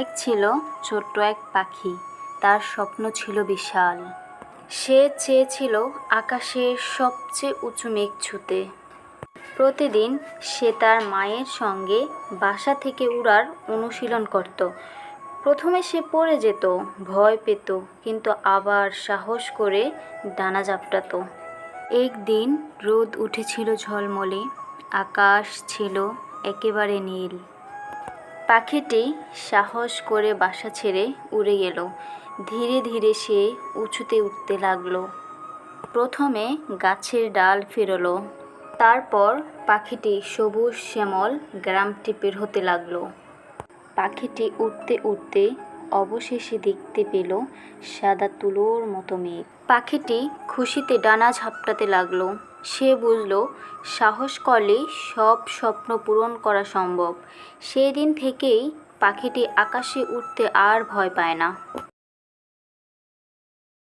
এক ছিল ছোট্ট এক পাখি, তার স্বপ্ন ছিল বিশাল। সে চেয়েছিল আকাশের সবচেয়ে উঁচু মেঘ ছুঁতে। প্রতিদিন সে তার মায়ের সঙ্গে বাসা থেকে উড়ার অনুশীলন করত। প্রথমে সে পড়ে যেত, ভয় পেত, কিন্তু আবার সাহস করে ডানা ঝাপটাতো একদিন রোদ উঠেছিল ঝলমলে, আকাশ ছিল একেবারে নীল। পাখিটি সাহস করে বাসা ছেড়ে উড়ে গেল। ধীরে ধীরে সে উঁচুতে উঠতে লাগল। প্রথমে গাছের ডাল ফেরলো, তারপর পাখিটি সবুজ শ্যামল গ্রামটি পের হতে লাগল। পাখিটি উঠতে উঠতে অবশেষে দেখতে পেল সাদা তুলোর মতো মেঘ। পাখিটি খুশিতে ডানা ঝাপটাতে লাগল। সে বুঝল, সাহস করলে সব স্বপ্ন পূরণ করা সম্ভব। সেই দিন থেকেই পাখিটি আকাশে উঠতে আর ভয় পায় না।